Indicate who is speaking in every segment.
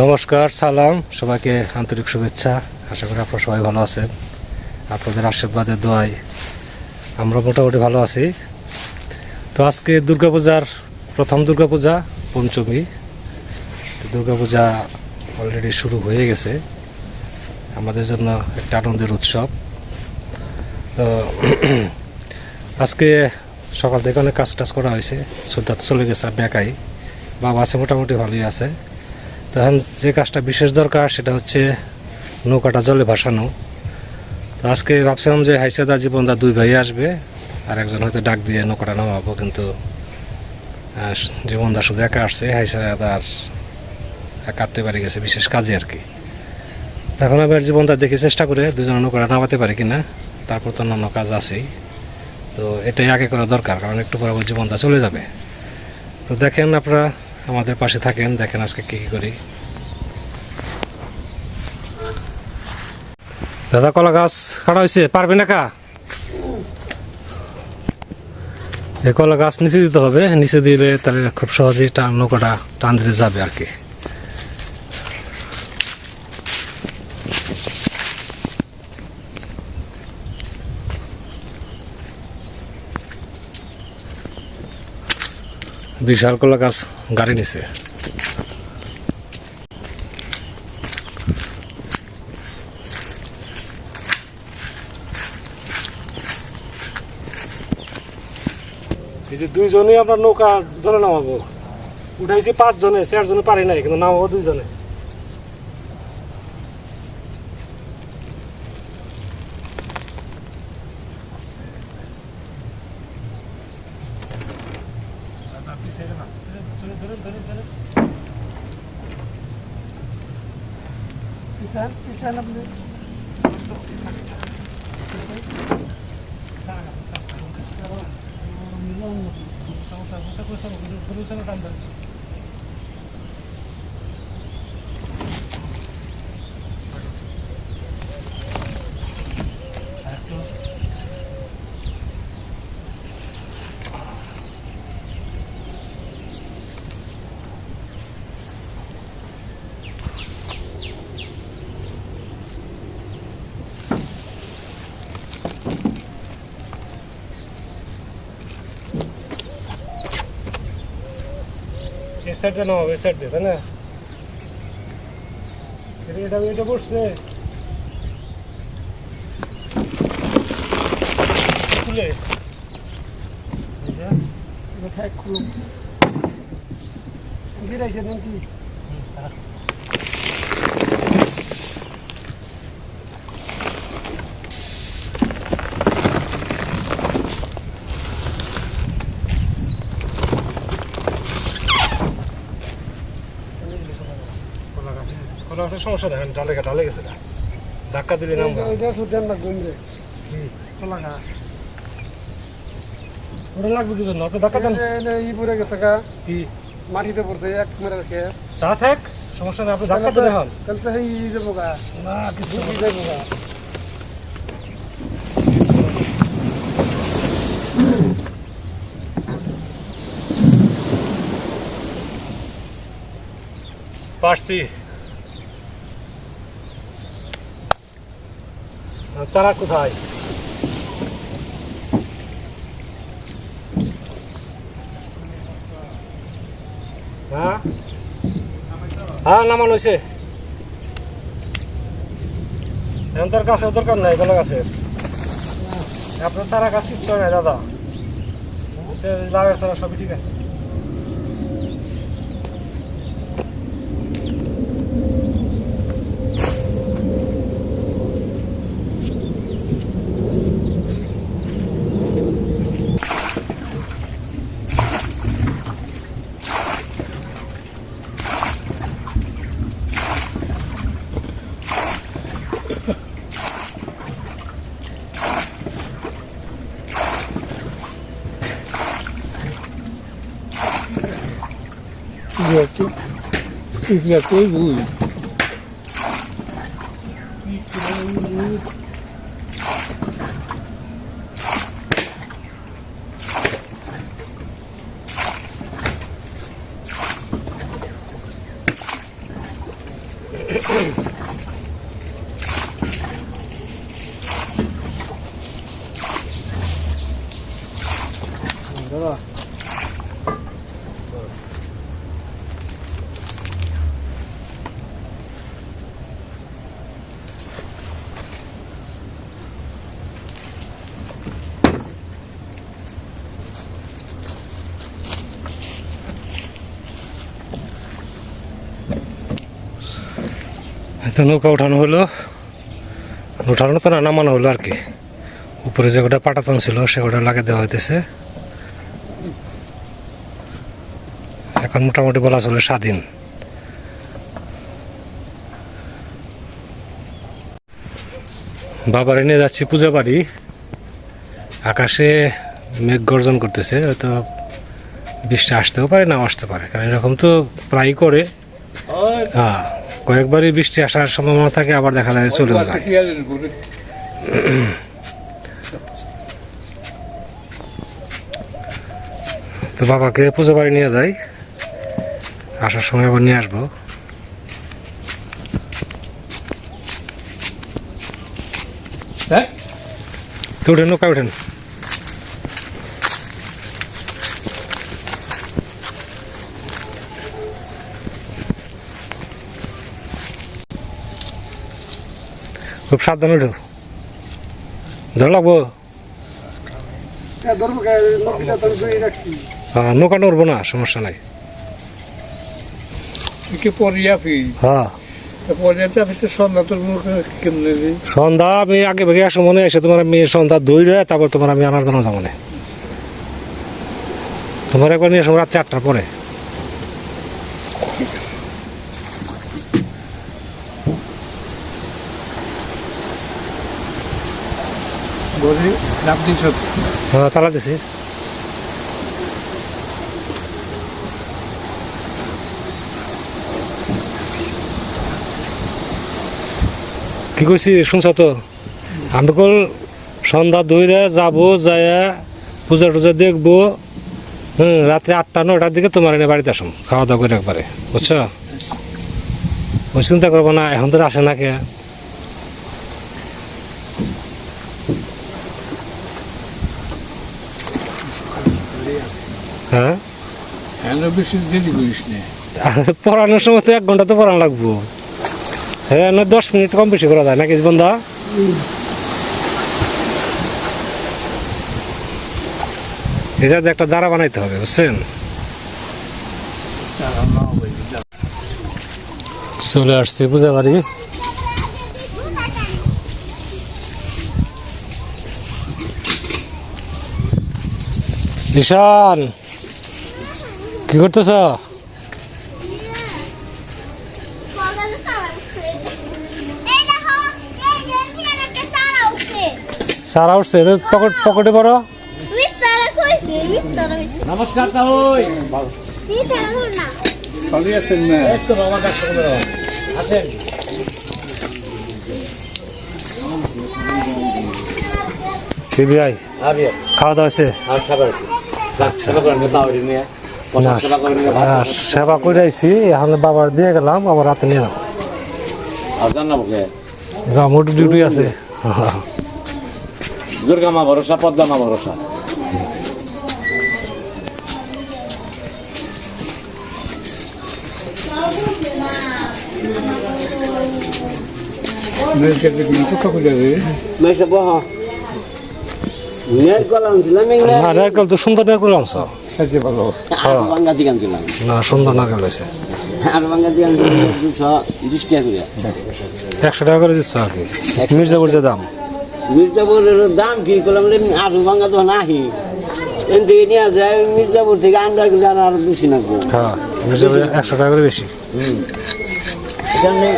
Speaker 1: নমস্কার, সালাম। সবাইকে আন্তরিক শুভেচ্ছা। আশা করি আপনারা সবাই ভালো আছেন। আপনাদের আশীর্বাদের দোয়ায় আমরা মোটামুটি ভালো আছি। তো আজকে দুর্গাপূজার প্রথম দুর্গাপূজা, পঞ্চমী। দুর্গাপূজা অলরেডি শুরু হয়ে গেছে। আমাদের জন্য একটা আনন্দের উৎসব। তো আজকে সকাল থেকে অনেক কাজ টাজ করা হয়েছে। শ্রদ্ধা চলে গেছে আপনি একাই বাবা আছে, মোটামুটি ভালোই আছে। তো এখন যে কাজটা বিশেষ দরকার সেটা হচ্ছে নৌকাটা জলে ভাসানো। তো আজকে ভাবছিলাম যে হাইসাদা জীবনদা দুই ভাই আসবে আর একজন হয়তো ডাক দিয়ে নৌকাটা নামাবো, কিন্তু জীবনদা শুধু একা আসছে, হাইসাদা আর আত্মীয় বাড়ি গেছে, বিশেষ কাজে আর কি। এখন আমি আর জীবনদা দেখি চেষ্টা করে দুজনে নৌকাটা নামাতে পারি কিনা, তারপর তো অন্যান্য কাজ আছেই। তো এটাই আগে করা দরকার, কারণ একটু পরে আবার জীবনদা চলে যাবে। তো দেখেন আপনারা আমাদের পাশে থাকেন, দেখেন আজকে কী কী করি। দাদা কলা গাছ কাটা হয়েছে পারবে না কা? কলা গাছ নিচে দিতে হবে, নিচে দিলে তাহলে খুব সহজেই টান নৌকাটা টান দিলে যাবে আর কি। বিশাল কলা গাছ গাড়ি নিছে। যে দুইজনে আমরা নৌকা জনে নামাবো। উঠাইছি পাঁচজনে, চারজনে চার জনে পারি নাই, কিন্তু নামাবো দুইজনে। 그것은 우리 그릇을 한다. সাইডে নামাবো এই সাইড দিয়ে, তাই না এটা এটা বসছে খুলে এটা ঠেক খুলুম। গিরাইছে? হুম, তারা। কলা গাছে কলা সমস্যা দেখেন ডালে ডালে গেছে না ধাক্কা দিলে নাম
Speaker 2: না গুঞ্জে
Speaker 1: কি?
Speaker 2: তোলা গা
Speaker 1: ওটা লাগবে কি জন্য? ধাক্কা দেন।
Speaker 2: ই পড়ে গেছে গা।
Speaker 1: কি?
Speaker 2: মাটিতে পড়ছে এক মেরার কেস।
Speaker 1: তা থাক সমস্যা নেই আপনি ধাক্কা দিলে হন।
Speaker 2: তাহলে তো এই যাব গা।
Speaker 1: না কিছু
Speaker 2: যাব গা।
Speaker 1: পারছি। চারা কোথায়? হ্যাঁ? হ্যাঁ নামানো হয়েছে এখন তার কাছে দরকার নাই কোনো গাছের আপনার চারা গাছ কিচ্ছু নাই দাদা। সে লাগার চারা সবই ঠিক আছে।
Speaker 2: 别走，别走，你。你的了。
Speaker 1: তো নৌকা উঠানো হলো। উঠানো তো না নামানো হলো আর কি। উপরে যে গোটা পাটাতন ছিল সে সেগুলো লাগিয়ে দেওয়া হইতেছে। এখন মোটামুটি বলা চলে স্বাধীন। বাবার এনে যাচ্ছি পূজা বাড়ি। আকাশে মেঘ গর্জন করতেছে হয়তো বৃষ্টি আসতেও পারে না আসতে পারে। কারণ এরকম তো প্রায় করে। হ্যাঁ। কয়েকবারই বৃষ্টি আসার সম্ভাবনা থাকে আবার দেখা যায় চলে যায়। তো বাবাকে পুজো বাড়ি নিয়ে যাই। আসার সময় আবার নিয়ে আসব।
Speaker 2: হ্যাঁ?
Speaker 1: তো উঠেন নৌকা উঠেন। খুব সাবধানে উঠো। ধর লাগবো
Speaker 2: ধরবো নকিটা তো
Speaker 1: হ্যাঁ নৌকা নড়বো না সমস্যা নাই।
Speaker 3: কি
Speaker 1: হ্যাঁ।
Speaker 3: সন্ধ্যা
Speaker 1: আমি আগে ভেগে আসো মনে এসে তোমার আমি সন্ধ্যা দই রে তারপর তোমার আমি আনার জন্য যাব না। তোমার একবার নিয়ে আসব রাত্রি আটটার পরে।
Speaker 3: লাভ
Speaker 1: হ্যাঁ তালা দিছি। কি কইছি, শুনছ তো? আমি কল সন্ধ্যা দুইরে যাব যায়া পূজা টুজা দেখব। হুম, রাত্রে আটটা নটার দিকে তোমার এনে বাড়িতে আসুন খাওয়া দাওয়া করে একবারে। বুঝছ? ওই চিন্তা করব না, এখন তো আসে না কে? হ্যাঁ?
Speaker 3: হ্যাঁ বেশি দেরি করিস না।
Speaker 1: পড়ানোর সময় তো এক ঘণ্টা তো পড়ানো লাগবো। হ্যাঁ না দশ মিনিট কম বেশি করা যায় নাকি বন্ধা এটা একটা দ্বারা বানাইতে হবে বুঝছেন? চলে আসছি বুঝে পারি? ঈশান! কি করতেছ?
Speaker 4: সারা উঠছে
Speaker 1: পকেট
Speaker 4: কইছে
Speaker 3: নমস্কার
Speaker 1: আসেন। খাওয়া দাওয়া হয়েছে? আচ্ছা। না, সেবা করে আইছি এখন বাবার দিয়ে গেলাম আবার রাতে নিয়ে যা মোটর ডিউটি আছে।
Speaker 5: দুর্গা মা ভরসা পদ্মা মা ভরসা।
Speaker 1: নারকেল তো সুন্দর নারকেল আনছ।
Speaker 3: সাথে ভালো।
Speaker 5: আর বাঙ্গা দিগান ছিলাম
Speaker 1: না সুন্দর নারকেল হয়েছে
Speaker 5: আর বাঙ্গা দিগান ছিলাম দুশো বিশ টাকা করে।
Speaker 1: একশো টাকা করে দিচ্ছ আর কি। মির্জাপুর যে দাম।
Speaker 5: মির্জাপুরের দাম কি? করলাম আরও বাঙ্গা তো নাহি। এন থেকে নিয়ে যায় মির্জাপুর থেকে আমরা গেলে আর বেশি নাকবো
Speaker 1: হ্যাঁ মির্জাপুর একশো টাকা করে বেশি।
Speaker 5: এখানে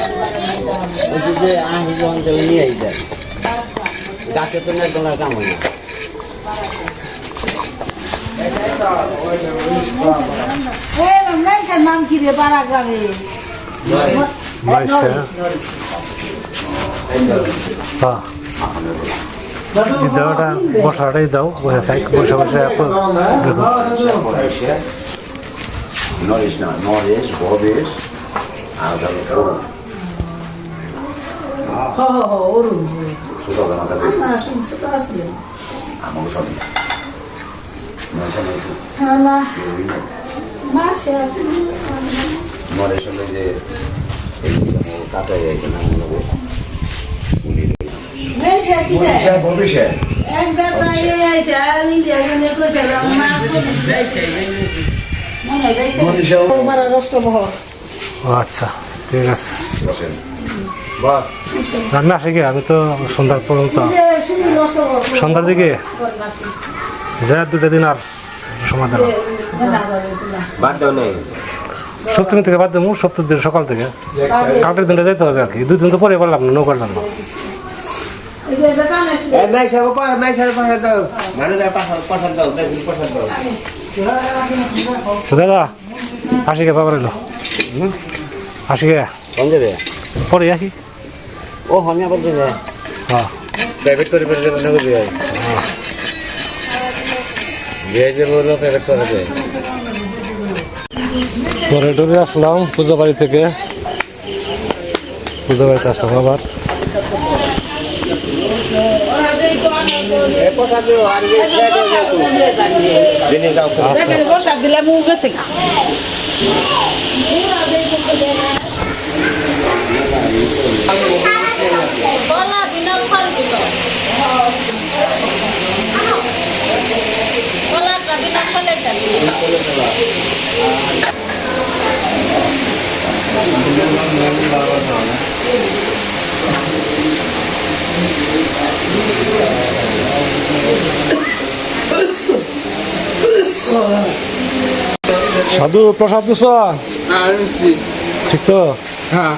Speaker 5: ওই যে আহি যখন নিয়ে আইতে গাছে তো ডলার কাম হয় না
Speaker 6: এই নয়শার নাম কি রে? পাড়া গ্রামে
Speaker 1: হ্যাঁ। দাওটা বসাটাই দাও বসে থাক বসে বসে
Speaker 7: Norris না নরেশ ভবেশ আর তারপর
Speaker 6: হো হো হো অরুণ।
Speaker 7: ছোট জানা
Speaker 6: না শুনছে তো আসলে
Speaker 7: আমাকে সব। যে কাটা যায় না মনে করো ভবিষ্যৎ
Speaker 6: মারা
Speaker 1: আচ্ছা ঠিক আছে। রান্না আসে কি আমি তো সন্ধ্যার পর্যন্ত সন্ধ্যার দিকে? যা দুটা দিন আর সমাধান
Speaker 7: বাদ দাও নেই।
Speaker 1: সপ্তমী থেকে বাদ দেবো সপ্তম দিন সকাল থেকে। কালকের দিনটা যেতে হবে আর কি। দুই দিন তো পরে পারলাম না নৌকার জন্য দাদা আসি গে বাবার এলো
Speaker 5: সঙ্গে দে।
Speaker 1: পরে আসি।
Speaker 5: ও
Speaker 1: হ্যাঁ।
Speaker 5: প্রাইভেট করে পেরে
Speaker 1: ডরে আসলাম পূজা বাড়ি থেকে। পুজো বাড়িতে আসলাম আবার।
Speaker 6: দিলে মুখ গেছে
Speaker 4: গলা দিনের ফল দিল গলাটা বিনা ফলে গেল
Speaker 1: সাধু প্রসাদ দিছ ঠিক তো?
Speaker 3: হ্যাঁ।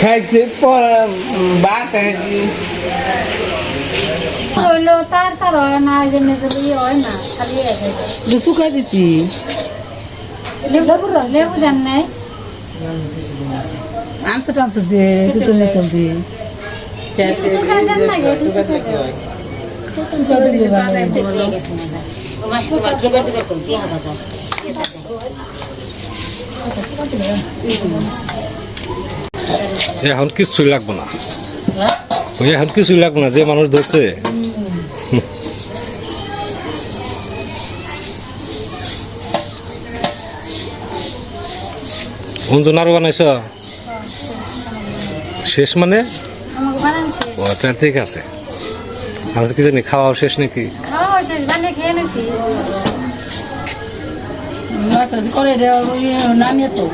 Speaker 3: খাইতে ভাত খাইছি
Speaker 8: হইল তার তার হয় না। যদি ইয়ে হয়? না খালি
Speaker 6: শুকাই দিচ্ছি
Speaker 8: লেবু লেবু দেন নাই
Speaker 6: আমসা টামসা দিয়ে তুতুল নিতুল দিয়ে
Speaker 8: শুকাই দেন
Speaker 1: এখন কিছুই লাগবো না ওই এখন কিছুই লাগবো না যে মানুষ ধরছে। অঞ্জন আরও বানাইছ? শেষ মানে? ও ঠিক আছে। আমি কি জানি খাওয়া শেষ নাকি?
Speaker 6: নামিয়ে তো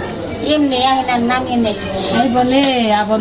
Speaker 8: এমনি নামিয়ে নেই।
Speaker 6: বলে আবার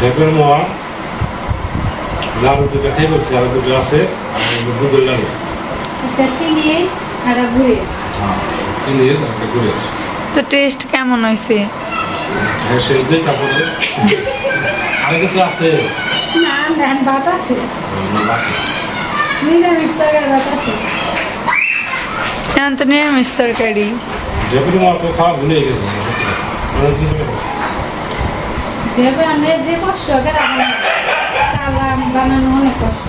Speaker 1: ঢেপের মোয়া লাড়ু দুটো খাই বলছি আর দুটো আছে আর দুধের লাড়ু। আছে
Speaker 9: তো টেস্ট কেমন হয়েছে?
Speaker 1: হ্যাঁ শেষ দিই তারপরে। আর কিছু আছে?
Speaker 8: না ধান ভাত আছে।
Speaker 1: না,
Speaker 8: নিরামিষ তরকারি ভাত আছে।
Speaker 9: তো নিরামিষ তরকারি।
Speaker 1: ঢেপের মোয়া তো খাওয়া ভুলে গেছে।
Speaker 8: যে কষ্ট চালাম বানানো অনেক কষ্ট।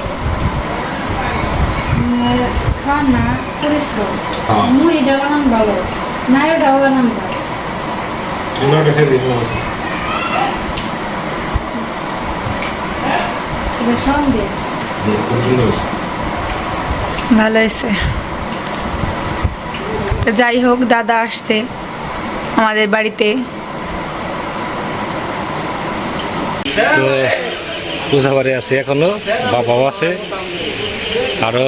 Speaker 8: আর খাওয়া না পরিশ্রম।
Speaker 1: হ্যাঁ।
Speaker 8: মুড়িটা বানান যায় সন্দেশ।
Speaker 9: ভালো হয়েছে। যাই হোক দাদা আসছে আমাদের বাড়িতে।
Speaker 1: তো পূজা বাড়ি আছে এখনও, বাবাও আছে। আরও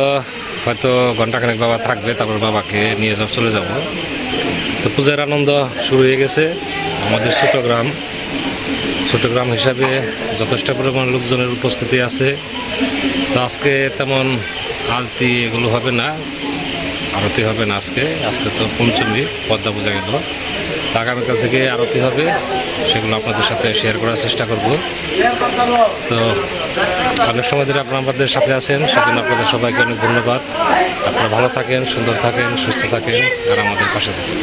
Speaker 1: হয়তো ঘন্টাখানেক বাবা থাকবে, তারপর বাবাকে নিয়ে সব চলে যাব। তো পূজার আনন্দ শুরু হয়ে গেছে। আমাদের ছোট গ্রাম। ছোট গ্রাম হিসাবে যথেষ্ট পরিমাণ লোকজনের উপস্থিতি আছে। তো আজকে তেমন আলতি এগুলো হবে না, আরতি হবে না আজকে। আজকে তো পঞ্চমী, পদ্মা পূজা গেল। আগামীকাল থেকে আরতি হবে, সেগুলো আপনাদের সাথে শেয়ার করার চেষ্টা করব। তো অনেক সময় ধরে আপনারা আমাদের সাথে আছেন, সেজন্য আপনাদের সবাইকে অনেক ধন্যবাদ। আপনারা ভালো থাকেন, সুন্দর থাকেন, সুস্থ থাকেন, আর আমাদের পাশে থাকেন।